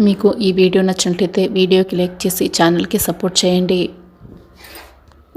మీకు ఈ వీడియో నచ్చినట్లయితే వీడియోకి లైక్ చేసి ఛానల్కి సపోర్ట్ చేయండి.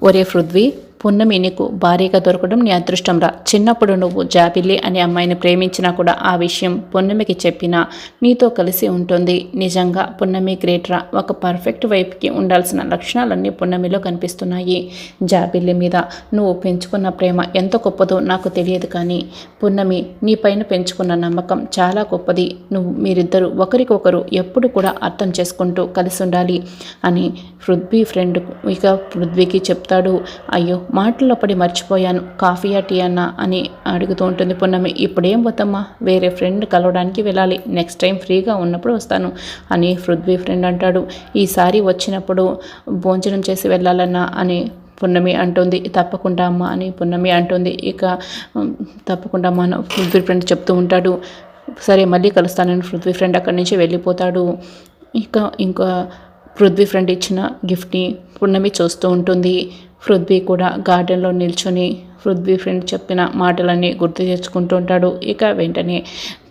ఒరే పృథ్వీ. పున్నమి నీకు భారీగా దొరకడం నీ అదృష్టం రా. చిన్నప్పుడు నువ్వు జాబిల్లి అనే అమ్మాయిని ప్రేమించినా కూడా ఆ విషయం పున్నమికి చెప్పినా నీతో కలిసి ఉంటుంది. నిజంగా పున్నమి గ్రేట్రా ఒక పర్ఫెక్ట్ వైపుకి ఉండాల్సిన లక్షణాలన్నీ పున్నమిలో కనిపిస్తున్నాయి. జాబిల్లి మీద నువ్వు పెంచుకున్న ప్రేమ ఎంత గొప్పదో నాకు తెలియదు కానీ పున్నమి నీ పైన పెంచుకున్న నమ్మకం చాలా గొప్పది. నువ్వు మీరిద్దరూ ఒకరికొకరు ఎప్పుడు కూడా అర్థం చేసుకుంటూ కలిసి ఉండాలి అని పృథ్వీ ఫ్రెండ్ ఇక పృథ్వీకి చెప్తాడు. అయ్యో మాటల్లో పడి మర్చిపోయాను. కాఫీయా టీ అన్నా అని అడుగుతూ ఉంటుంది పున్నమి. ఇప్పుడేం పోతమ్మా వేరే ఫ్రెండ్ కలవడానికి వెళ్ళాలి. నెక్స్ట్ టైం ఫ్రీగా ఉన్నప్పుడు వస్తాను అని పృథ్వీ ఫ్రెండ్ అంటాడు. ఈసారి వచ్చినప్పుడు భోజనం చేసి వెళ్ళాలన్నా అని పున్నమి అంటుంది. తప్పకుండా అమ్మ అని పున్నమి అంటుంది. ఇక తప్పకుండా అమ్మ పృథ్వీ ఫ్రెండ్ చెప్తూ ఉంటాడు. సరే మళ్ళీ కలుస్తానని పృథ్వీ ఫ్రెండ్ అక్కడి నుంచి వెళ్ళిపోతాడు. ఇక ఇంకా పృథ్వీ ఫ్రెండ్ ఇచ్చిన గిఫ్ట్ని పున్నమి చూస్తూ ఉంటుంది. పృథ్వీ కూడా గార్డెన్లో నిల్చొని పృథ్వీ ఫ్రెండ్ చెప్పిన మాటలన్నీ గుర్తు తెచ్చుకుంటూ ఉంటాడు. ఇక వెంటనే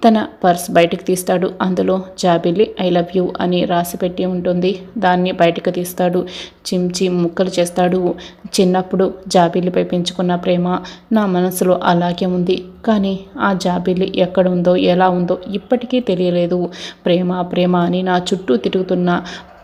తన పర్స్ బయటకు తీస్తాడు. అందులో జాబిల్లి ఐ లవ్ యూ అని రాసి పెట్టి ఉంటుంది. దాన్ని బయటకు తీస్తాడు. చించి ముక్కలు చేస్తాడు. చిన్నప్పుడు జాబిల్లిపై పెంచుకున్న ప్రేమ నా మనసులో అలాగే ఉంది. కానీ ఆ జాబిల్లి ఎక్కడ ఉందో ఎలా ఉందో ఇప్పటికీ తెలియలేదు. ప్రేమ ప్రేమ అని నా చుట్టూ తిరుగుతున్న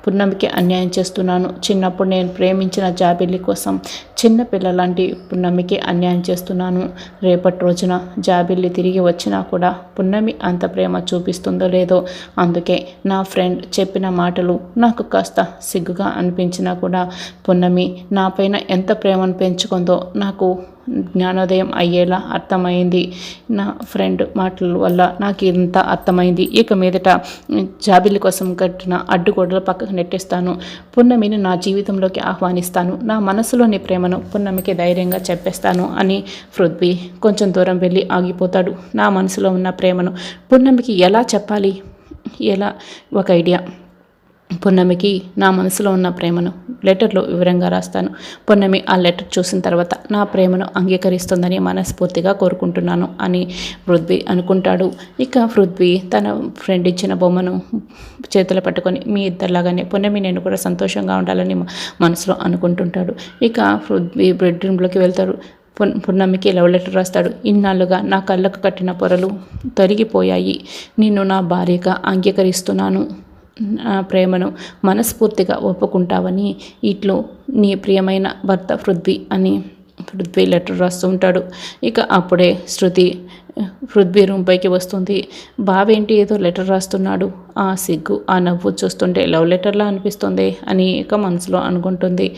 పున్నమికి అన్యాయం చేస్తున్నాను. చిన్నప్పుడు నేను ప్రేమించిన జాబిల్లి కోసం చిన్న పిల్లలాంటి పున్నమికి అన్యాయం చేస్తున్నాను. రేపటి రోజున జాబిల్లి తిరిగి వచ్చినా కూడా పున్నమి అంత ప్రేమ చూపిస్తుందో లేదో అందుకే నా ఫ్రెండ్ చెప్పిన మాటలు నాకు కాస్త సిగ్గుగా అనిపించినా కూడా పున్నమి నాపైన ఎంత ప్రేమను పెంచుకుందో నాకు జ్ఞానోదయం అయ్యేలా అర్థమైంది. నా ఫ్రెండ్ మాటల వల్ల నాకు ఇంత అర్థమైంది. ఇక మీదట జాబిల్లి కోసం కట్టిన అడ్డుగోడలు పక్కకు నెట్టేస్తాను. పున్నమిని నా జీవితంలోకి ఆహ్వానిస్తాను. నా మనసులోని ప్రేమను పున్నమికి ధైర్యంగా చెప్పేస్తాను అని పృథ్వీ కొంచెం దూరం వెళ్ళి ఆగిపోతాడు. నా మనసులో ఉన్న ప్రేమను పున్నమికి ఎలా చెప్పాలి? ఎలా? ఒక ఐడియా. పున్నమికి నా మనసులో ఉన్న ప్రేమను లెటర్లో వివరంగా రాస్తాను. పున్నమి ఆ లెటర్ చూసిన తర్వాత నా ప్రేమను అంగీకరిస్తుందని మనస్ఫూర్తిగా కోరుకుంటున్నాను అని పృథ్వీ అనుకుంటాడు. ఇక పృథ్వీ తన ఫ్రెండ్ ఇచ్చిన బొమ్మను చేతులు పట్టుకొని మీ ఇద్దరిలాగానే పున్నమి నేను కూడా సంతోషంగా ఉండాలని మనసులో అనుకుంటుంటాడు. ఇక పృథ్వీ బెడ్రూమ్లోకి వెళ్తాడు పున్ పున్నమికి లవ్ లెటర్ రాస్తాడు. ఇన్నాళ్ళుగా నా కళ్ళకు కట్టిన పొరలు తొలగిపోయాయి. నిన్ను నా భార్యగా అంగీకరిస్తున్నాను. ప్రేమను మనస్ఫూర్తిగా ఒప్పుకుంటావని ఇట్లు నీ ప్రియమైన భర్త పృథ్వీ అని పృథ్వీ లెటర్ రాస్తూ ఉంటాడు. ఇక అప్పుడే శృతి పృథ్వీ రూమ్ పైకి వస్తుంది. బావేంటి ఏదో లెటర్ రాస్తున్నాడు? ఆ సిగ్గు ఆ నవ్వు చూస్తుంటే లవ్ లెటర్లా అనిపిస్తుంది అని ఇక మనసులో అనుకుంటుంది.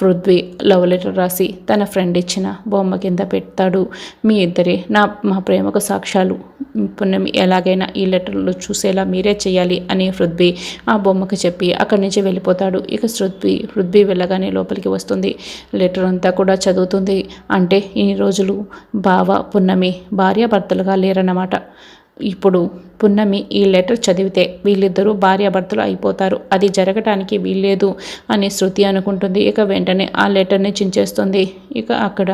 పృథ్వీ లవ్ లెటర్ రాసి తన ఫ్రెండ్ ఇచ్చిన బొమ్మ కింద పెడతాడు. మీ ఇద్దరే నా మా ప్రేమకు సాక్ష్యాలు. పుణ్యం ఎలాగైనా ఈ లెటర్లు చూసేలా మీరే చేయాలి అని పృథ్వీ ఆ బొమ్మకు చెప్పి అక్కడి నుంచి వెళ్ళిపోతాడు. ఇక పృథ్వీ పృథ్వీ వెళ్ళగానే లోపలికి వస్తుంది. లెటర్ అంతా కూడా చదువుతుంది. అంటే ఈ రోజులు బావ పున్నమి భార్యాభర్తలుగా లేరన్నమాట. ఇప్పుడు పున్నమి ఈ లెటర్ చదివితే వీళ్ళిద్దరూ భార్యాభర్తలు అయిపోతారు. అది జరగటానికి వీల్లేదు అని శృతి అనుకుంటుంది. ఇక వెంటనే ఆ లెటర్ని చించేస్తుంది. ఇక అక్కడ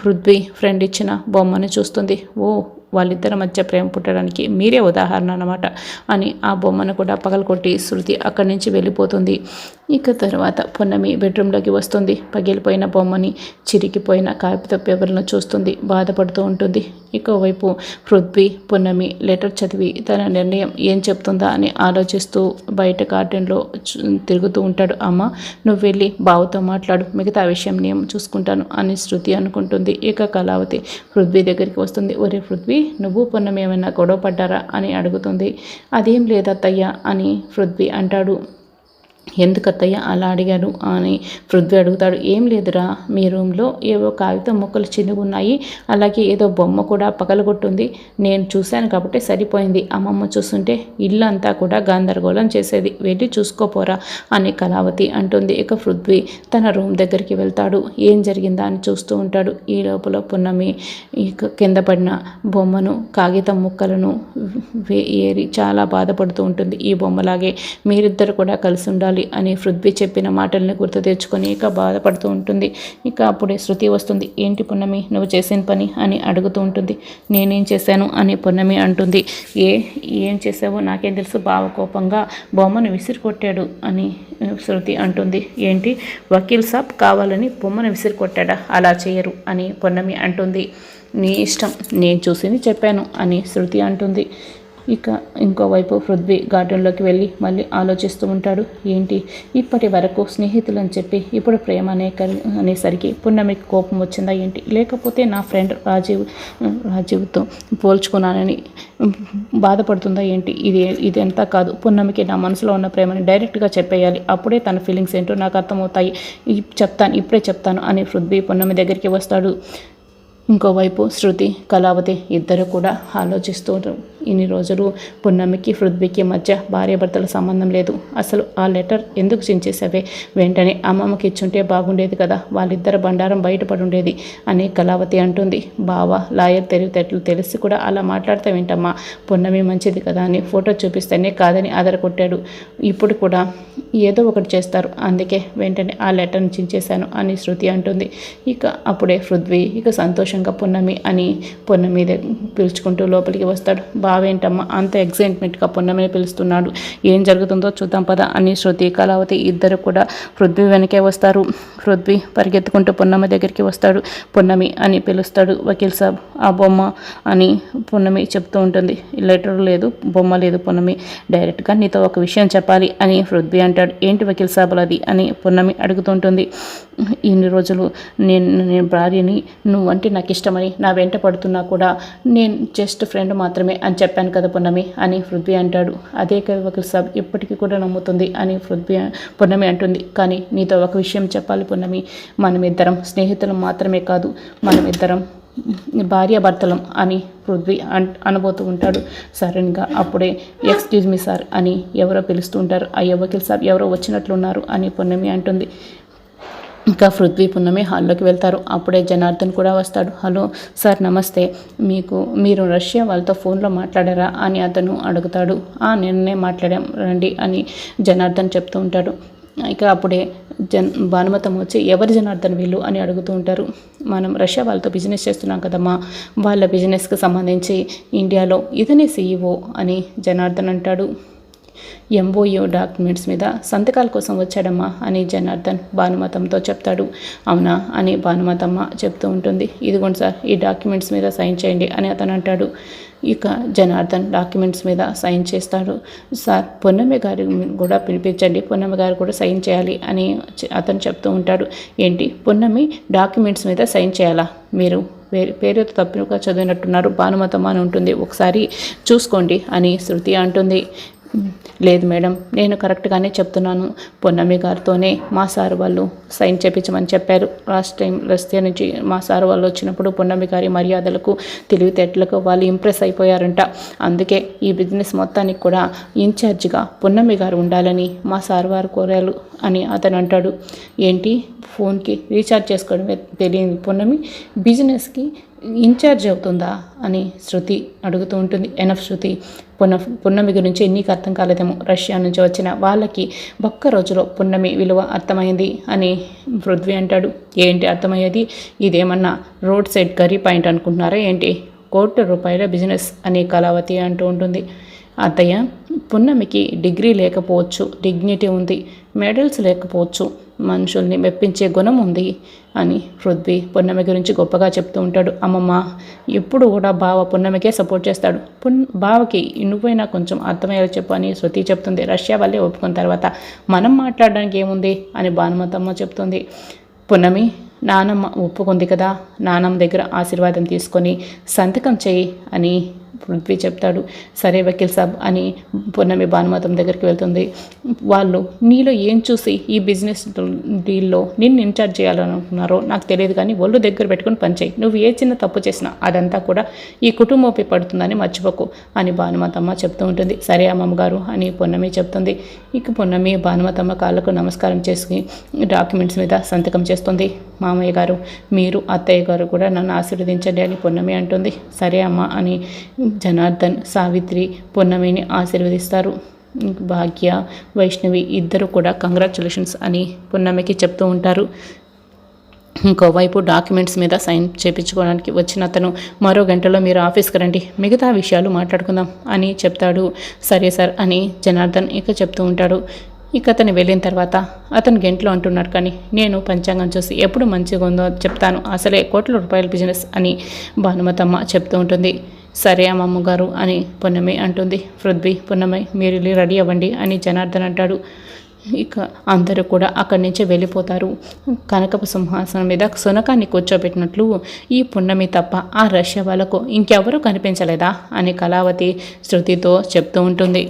పృథ్వీ ఫ్రెండ్ ఇచ్చిన బొమ్మను చూస్తుంది. ఓ వాళ్ళిద్దరి మధ్య ప్రేమ పుట్టడానికి మీరే ఉదాహరణ అనమాట అని ఆ బొమ్మను కూడా పగలకొట్టి శృతి అక్కడి నుంచి వెళ్ళిపోతుంది. ఇక తర్వాత పొన్నమి బెడ్రూమ్లోకి వస్తుంది. పగిలిపోయిన బొమ్మని చిరిగిపోయిన కాగిత పేపర్లను చూస్తుంది. బాధపడుతూ ఉంటుంది. ఇంకోవైపు పృథ్వీ పొన్నమి లెటర్ చదివి తన నిర్ణయం ఏం చెప్తుందా అని ఆలోచిస్తూ బయట గార్డెన్లో తిరుగుతూ ఉంటాడు. అమ్మ నువ్వు వెళ్ళి బావతో మాట్లాడు. మిగతా విషయం నేను చూసుకుంటాను అని శృతి అనుకుంటుంది. ఇక కళావతి పృథ్వీ దగ్గరికి వస్తుంది. ఒరే పృథ్వీ నువ్వు పొన్నమి ఏమైనా గొడవ పడ్డారా అని అడుగుతుంది. అదేం లేదత్తయ్య అని పృథ్వీ అంటాడు. ఎందుకత్తయ్య? అలా అడిగాడు. అని పృథ్వీ అడుగుతాడు. ఏం లేదురా మీ రూమ్లో ఏవో కాగితం ముక్కలు చిన్నగా ఉన్నాయి. అలాగే ఏదో బొమ్మ కూడా పగలగొట్టుంది. నేను చూశాను కాబట్టి సరిపోయింది. అమ్మమ్మ చూస్తుంటే ఇల్లు అంతా కూడా గందరగోళం చేసేది. వెళ్ళి చూసుకోపోరా అని కళావతి అంటుంది. ఇక పృథ్వీ తన రూమ్ దగ్గరికి వెళ్తాడు. ఏం జరిగిందా అని చూస్తూ ఉంటాడు. ఈ లోపల పున్నమి ఇక కింద పడిన బొమ్మను కాగితం ముక్కలను వే- ఏరి చాలా బాధపడుతూ ఉంటుంది. ఈ బొమ్మలాగే మీరిద్దరు కూడా కలిసి ఉండాలి. కావాలి అని పృథ్వీ చెప్పిన మాటల్ని గుర్తు తెచ్చుకొని ఇక బాధపడుతూ ఉంటుంది. ఇక అప్పుడే శృతి వస్తుంది. ఏంటి పున్నమి? నువ్వు చేసిన పని? అని అడుగుతూ ఉంటుంది. నేనేం చేశాను? అని పున్నమి అంటుంది. ఏ ఏం చేసావో నాకేం తెలుసు. బావ కోపంగా బొమ్మను విసిరి కొట్టాడు అని శృతి అంటుంది. ఏంటి? వకీల్ సాబ్ కావాలని బొమ్మను విసిరి కొట్టాడా అలా చేయరు అని పొన్నమి అంటుంది. నీ ఇష్టం. నేను చూసింది చెప్పాను అని శృతి అంటుంది. ఇక ఇంకోవైపు పృథ్వీ గార్డెన్లోకి వెళ్ళి మళ్ళీ ఆలోచిస్తూ ఉంటాడు. ఏంటి? ఇప్పటి వరకు స్నేహితులని చెప్పి ఇప్పుడు ప్రేమ అనే అనేసరికి పున్నమికి కోపం వచ్చిందా ఏంటి? లేకపోతే నా ఫ్రెండ్ రాజీవ్ రాజీవ్తో పోల్చుకున్నానని బాధపడుతుందా ఏంటి? ఇది ఇది ఎంత కాదు. పున్నమికి నా మనసులో ఉన్న ప్రేమని డైరెక్ట్గా చెప్పేయాలి. అప్పుడే తన ఫీలింగ్స్ ఏంటో నాకు అర్థమవుతాయి. చెప్తాను ఇప్పుడే చెప్తాను అని పృథ్వీ పున్నమి దగ్గరికి వస్తాడు. ఇంకోవైపు శృతి కళావతి ఇద్దరు కూడా ఆలోచిస్తూ ఇన్ని రోజులు పున్నమికి పృథ్వీకి మధ్య భార్యాభర్తల సంబంధం లేదు. అసలు ఆ లెటర్ ఎందుకు చించేసావే వెంటనే అమ్మమ్మకి ఇచ్చుంటే బాగుండేది కదా వాళ్ళిద్దరు బండారం బయటపడి ఉండేది అని కళావతి అంటుంది. బావ లాయర్ తెలివితేటలు తెలిసి కూడా అలా మాట్లాడతావేంటమ్మా పున్నమి మంచిది కదా అని ఫోటో చూపిస్తేనే కాదని ఆధార కొట్టాడు ఇప్పుడు కూడా ఏదో ఒకటి చేస్తారు. అందుకే వెంటనే ఆ లెటర్ని చించేశాను అని శృతి అంటుంది. ఇక అప్పుడే పృథ్వీ ఇక సంతోషం సంతోషంగా పున్నమి అని పున్నమి పిలుచుకుంటూ లోపలికి వస్తాడు. బావేంటమ్మా అంత ఎగ్జైట్మెంట్గా పున్నమిని పిలుస్తున్నాడు. ఏం జరుగుతుందో చూద్దాం పద అని శృతి కళావతి ఇద్దరు కూడా పృథ్వీ వెనకే వస్తారు. పృథ్వీ పరిగెత్తుకుంటూ పున్నమి దగ్గరికి వస్తాడు. పున్నమి అని పిలుస్తాడు. వకీల్ సాబ్ ఆ బొమ్మ అని పున్నమి చెప్తూ ఉంటుంది. లెటర్ లేదు బొమ్మ లేదు పున్నమి డైరెక్ట్గా నీతో ఒక విషయం చెప్పాలి అని పృథ్వీ అంటాడు. ఏంటి వకీల్ సాబ్ అది? అని పున్నమి అడుగుతుంటుంది ఇన్ని రోజులు నేను నేను భార్యని నువ్వంటే నాకు నాకు ఇష్టమని నా వెంట పడుతున్నా కూడా నేను జస్ట్ ఫ్రెండ్ మాత్రమే అని చెప్పాను కదా పున్నమి అని పృథ్వీ అంటాడు. అదే కదా వకీల్ సాబ్ ఇప్పటికీ కూడా నమ్ముతుంది అని పృథ్వీ పున్నమి అంటుంది. కానీ నీతో ఒక విషయం చెప్పాలి పున్నమి. మనమిద్దరం స్నేహితులం మాత్రమే కాదు మనమిద్దరం భార్యాభర్తలం అని పృథ్వీ అన్ అనబోతూ ఉంటాడు. సడన్గా అప్పుడే ఎక్స్క్యూజ్ మీ సార్ అని ఎవరో పిలుస్తూ ఉంటారు. అయ్యో వకీల్ సార్ ఎవరో వచ్చినట్లున్నారు అని పున్నమి అంటుంది. ఇంకా పృథ్వీ పున్నమి హాల్లోకి వెళ్తారు. అప్పుడే జనార్దన్ కూడా వస్తాడు. హలో సార్ నమస్తే. మీకు మీరు రష్యా వాళ్ళతో ఫోన్లో మాట్లాడారా? అని అతను అడుగుతాడు. నిన్నే మాట్లాడాం. రండి అని జనార్దన్ చెప్తూ ఉంటాడు. ఇక అప్పుడే జన్ భానుమతం వచ్చి ఎవరి జనార్దన్ వీళ్ళు? అని అడుగుతూ ఉంటారు. మనం రష్యా వాళ్ళతో బిజినెస్ చేస్తున్నాం కదమ్మా. వాళ్ళ బిజినెస్కి సంబంధించి ఇండియాలో ఇతనే సీఈఓ అని జనార్దన్ అంటాడు. ఎంఓయూ డాక్యుమెంట్స్ మీద సంతకాల కోసం వచ్చాడమ్మా అని జనార్దన్ భానుమతంతో చెప్తాడు. అవునా అని భానుమతమ్మ చెప్తూ ఉంటుంది. ఇదిగోండి సార్ ఈ డాక్యుమెంట్స్ మీద సైన్ చేయండి అని అతను అంటాడు. ఇక జనార్దన్ డాక్యుమెంట్స్ మీద సైన్ చేస్తాడు. సార్ పొన్నమ్మ గారి కూడా పిలిపించండి. పొన్నమ్మ గారు కూడా సైన్ చేయాలి అని అతను చెప్తూ ఉంటాడు. ఏంటి? పొన్నమి డాక్యుమెంట్స్ మీద సైన్ చేయాలా? మీరు పేరు పేరుతో తప్పుగా చదివినట్టున్నారు భానుమతమ్మ అని ఉంటుంది. ఒకసారి చూసుకోండి అని శృతి అంటుంది. లేదు మేడం నేను కరెక్ట్గానే చెప్తున్నాను. పొన్నమి గారితోనే మా సార్ వాళ్ళు సైన్ చేపించమని చెప్పారు. లాస్ట్ టైం రస్తియా నుంచి మా సార్ వాళ్ళు వచ్చినప్పుడు పొన్నమి గారి మర్యాదలకు తెలివితేటలకు వాళ్ళు ఇంప్రెస్ అయిపోయారంట. అందుకే ఈ బిజినెస్ మొత్తానికి కూడా ఇన్ఛార్జిగా పొన్నమి గారు ఉండాలని మా సార్ వారు కోరారు అని అతను అంటాడు. ఏంటి? ఫోన్కి రీఛార్జ్ చేసుకోవడమే తెలియని పున్నమి బిజినెస్కి ఇన్ఛార్జ్ అవుతుందా అని శృతి అడుగుతూ ఉంటుంది. ఎనఫ్ శృతి పున్న పున్నమి గురించి నీకు అర్థం కాలేదేమో. రష్యా నుంచి వచ్చిన వాళ్ళకి ఒక్క రోజులో పున్నమి విలువ అర్థమైంది అని పృథ్వీ అంటాడు. ఏంటి అర్థమయ్యేది? ఇదేమన్నా రోడ్ సైడ్ కర్రీ పాయింట్ అనుకుంటున్నారా ఏంటి? కోట్ల రూపాయల బిజినెస్ అని కళావతి అంటూ ఉంటుంది. అత్తయ్య పున్నమికి డిగ్రీ లేకపోవచ్చు డిగ్నిటీ ఉంది మెడల్స్ లేకపోవచ్చు మనుషుల్ని మెప్పించే గుణం ఉంది అని పృథ్వీ పున్నమి గురించి గొప్పగా చెప్తూ ఉంటాడు. అమ్మమ్మ ఎప్పుడు కూడా బావ పున్నమికే సపోర్ట్ చేస్తాడు. పున్ బావకి నువ్వైనా కొంచెం అర్థమయ్యేలా చెప్పు అని శృతి చెప్తుంది. రష్యా వల్లే ఒప్పుకున్న తర్వాత మనం మాట్లాడడానికి ఏముంది అని భానుమతమ్మ చెప్తుంది. పున్నమి నానమ్మ ఒప్పుకుంది కదా నానమ్మ దగ్గర ఆశీర్వాదం తీసుకొని సంతకం చేయి అని పృథ్వీ చెప్తాడు సరే వకీల్ సాబ్ అని పున్నమి భానుమతం దగ్గరికి వెళ్తుంది. వాళ్ళు నీలో ఏం చూసి ఈ బిజినెస్ డీల్లో నిన్ను ఇన్ఛార్జ్ చేయాలనుకున్నారో నాకు తెలియదు కానీ ఒళ్ళు దగ్గర పెట్టుకుని పనిచేయి నువ్వు ఏ చిన్న తప్పు చేసినా అదంతా కూడా ఈ కుటుంబంపై పడుతుందని మర్చిపోకు అని భానుమతమ్మ చెప్తూ ఉంటుంది. సరే అమ్మమ్మ గారు అని పొన్నమి చెప్తుంది. ఇక పొన్నమి భానుమతమ్మ కాళ్ళకు నమస్కారం చేసి డాక్యుమెంట్స్ మీద సంతకం చేస్తుంది. మామయ్య గారు మీరు అత్తయ్య గారు కూడా నన్ను ఆశీర్వదించండి అని పొన్నమి అంటుంది. సరే అమ్మ అని జనార్దన్ సావిత్రి పొన్నమిని ఆశీర్వదిస్తారు. భాగ్య వైష్ణవి ఇద్దరు కూడా కంగ్రాచులేషన్స్ అని పొన్నమికి చెప్తూ ఉంటారు. ఇంకోవైపు డాక్యుమెంట్స్ మీద సైన్ చేయించుకోవడానికి వచ్చిన అతను మరో గంటలో మీరు ఆఫీస్కి రండి మిగతా విషయాలు మాట్లాడుకుందాం అని చెప్తాడు. సరే సార్ అని జనార్దన్ ఇక చెప్తూ ఉంటాడు. ఇక అతను వెళ్ళిన తర్వాత అతను గంటలో అంటున్నాడు కానీ నేను పంచాంగం చూసి ఎప్పుడు మంచిగా ఉందో చెప్తాను అసలే కోట్ల రూపాయల బిజినెస్ అని భానుమతమ్మ చెప్తూ ఉంటుంది. సరే అమ్మమ్మ గారు అని పున్నమి అంటుంది. పృథ్వీ పున్నమి మీరు వెళ్ళి రెడీ అవ్వండి అని జనార్దన్ అంటాడు. ఇక అందరూ కూడా అక్కడి నుంచి వెళ్ళిపోతారు. కనకపు సింహాసనం మీద సునకాన్ని కూర్చోబెట్టినట్లు ఈ పున్నమి తప్ప ఆ రష్యా వాళ్ళకు ఇంకెవరూ కనిపించలేదా అని కళావతి శృతితో చెప్తూ ఉంటుంది.